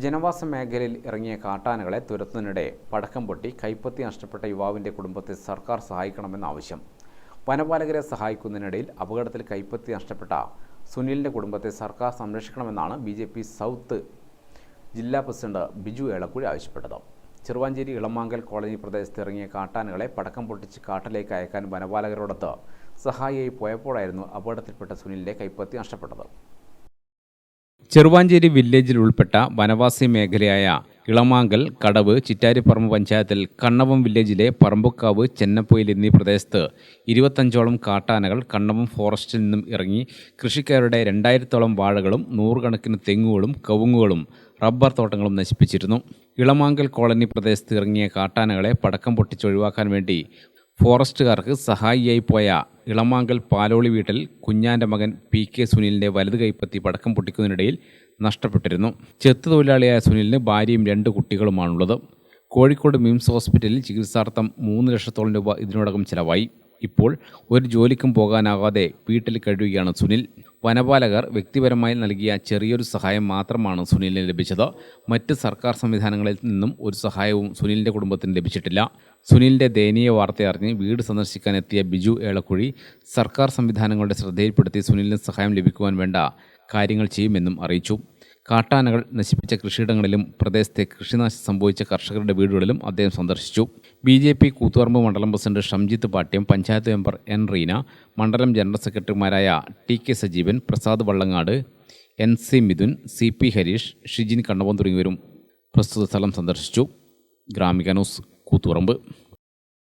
ജനവാസ മേഖലയിൽ ഇറങ്ങിയ കാട്ടാനകളെ തുരത്തുന്നതിനിടെ പടക്കം പൊട്ടി കൈപ്പത്തി നഷ്ടപ്പെട്ട യുവാവിന്റെ കുടുംബത്തെ സർക്കാർ സഹായിക്കണമെന്ന ആവശ്യം. വനപാലകരെ സഹായിക്കുന്നതിനിടയിൽ അപകടത്തിൽ കൈപ്പത്തി നഷ്ടപ്പെട്ട സുനിലിന്റെ കുടുംബത്തെ സർക്കാർ സംരക്ഷിക്കണമെന്നാണ് ബി ജെ പി സൗത്ത് ജില്ലാ പ്രസിഡന്റ് ബിജു ഏളക്കുഴി ആവശ്യപ്പെട്ടത്. ചെറുവാഞ്ചേരി ഇളമാങ്കൽ കോളനി പ്രദേശത്ത് ഇറങ്ങിയ കാട്ടാനകളെ പടക്കം പൊട്ടിച്ച് കാട്ടിലേക്ക് അയക്കാൻ വനപാലകരോടൊത്ത് സഹായിയായി പോയപ്പോഴായിരുന്നു അപകടത്തിൽപ്പെട്ട സുനിലിന്റെ കൈപ്പത്തി നഷ്ടപ്പെട്ടത്. ചെറുവാഞ്ചേരി വില്ലേജിൽ ഉൾപ്പെട്ട വനവാസി മേഖലയായ ഇളമാങ്കൽ കടവ് ചിറ്റാരിപ്പറമ്പ് പഞ്ചായത്തിൽ കണ്ണവം വില്ലേജിലെ പറമ്പുക്കാവ് ചെന്നപ്പൊയിൽ എന്നീ പ്രദേശത്ത് ഇരുപത്തഞ്ചോളം കാട്ടാനകൾ കണ്ണവം ഫോറസ്റ്റിൽ നിന്നും ഇറങ്ങി കൃഷിക്കാരുടെ രണ്ടായിരത്തോളം വാഴകളും നൂറുകണക്കിന് തെങ്ങുകളും കവുങ്ങുകളും റബ്ബർ തോട്ടങ്ങളും നശിപ്പിച്ചിരുന്നു. ഇളമാങ്കൽ കോളനി പ്രദേശത്ത് ഇറങ്ങിയ കാട്ടാനകളെ പടക്കം പൊട്ടിച്ചൊഴിവാക്കാൻ വേണ്ടി ഫോറസ്റ്റുകാർക്ക് സഹായിയായി പോയ ഇളമാങ്കൽ പാലോളി വീട്ടിൽ കുഞ്ഞാന്റെ മകൻ പി കെ സുനിലിന്റെ വലത് കൈപ്പത്തി പടക്കം പൊട്ടിക്കുന്നതിനിടയിൽ നഷ്ടപ്പെട്ടിരുന്നു. ചെത്ത് തൊഴിലാളിയായ സുനിലിന് ഭാര്യയും രണ്ട് കുട്ടികളുമാണുള്ളത്. കോഴിക്കോട് മിംസ് ഹോസ്പിറ്റലിൽ ചികിത്സാർത്ഥം മൂന്ന് ലക്ഷത്തോളം രൂപ ഇതിനോടകം ചിലവായി. ഇപ്പോൾ ഒരു ജോലിക്കും പോകാനാകാതെ വീട്ടിൽ കഴിയുകയാണ് സുനിൽ. വനപാലകർ വ്യക്തിപരമായി നൽകിയ ചെറിയൊരു സഹായം മാത്രമാണ് സുനിലിന് ലഭിച്ചത്. മറ്റ് സർക്കാർ സംവിധാനങ്ങളിൽ നിന്നും ഒരു സഹായവും സുനിലിന്റെ കുടുംബത്തിന് ലഭിച്ചിട്ടില്ല. സുനിലിന്റെ ദയനീയ വാർത്തയറിഞ്ഞ് വീട് സന്ദർശിക്കാൻ എത്തിയ ബിജു ഏളക്കുഴി സർക്കാർ സംവിധാനങ്ങളുടെ ശ്രദ്ധയിൽപ്പെടുത്തി സുനിലിന് സഹായം ലഭിക്കുവാൻ വേണ്ട കാര്യങ്ങൾ ചെയ്യുമെന്നും അറിയിച്ചു. കാട്ടാനകൾ നശിപ്പിച്ച കൃഷിയിടങ്ങളിലും പ്രദേശത്തെ കൃഷിനാശം സംഭവിച്ച കർഷകരുടെ വീടുകളിലും അദ്ദേഹം സന്ദർശിച്ചു. ബി ജെ പി കൂത്തുപറമ്പ് മണ്ഡലം president Shamjith Pattiam panchayat member N Reena മണ്ഡലം ജനറൽ സെക്രട്ടറിമാരായ T K Sajeevan Prasad Vallangad N C Mithun C P Harish Shijin Kannavan തുടങ്ങിയവരും പ്രസ്തുത സ്ഥലം സന്ദർശിച്ചു. ഗ്രാമിക ന്യൂസ് കൂത്തുപറമ്പ്.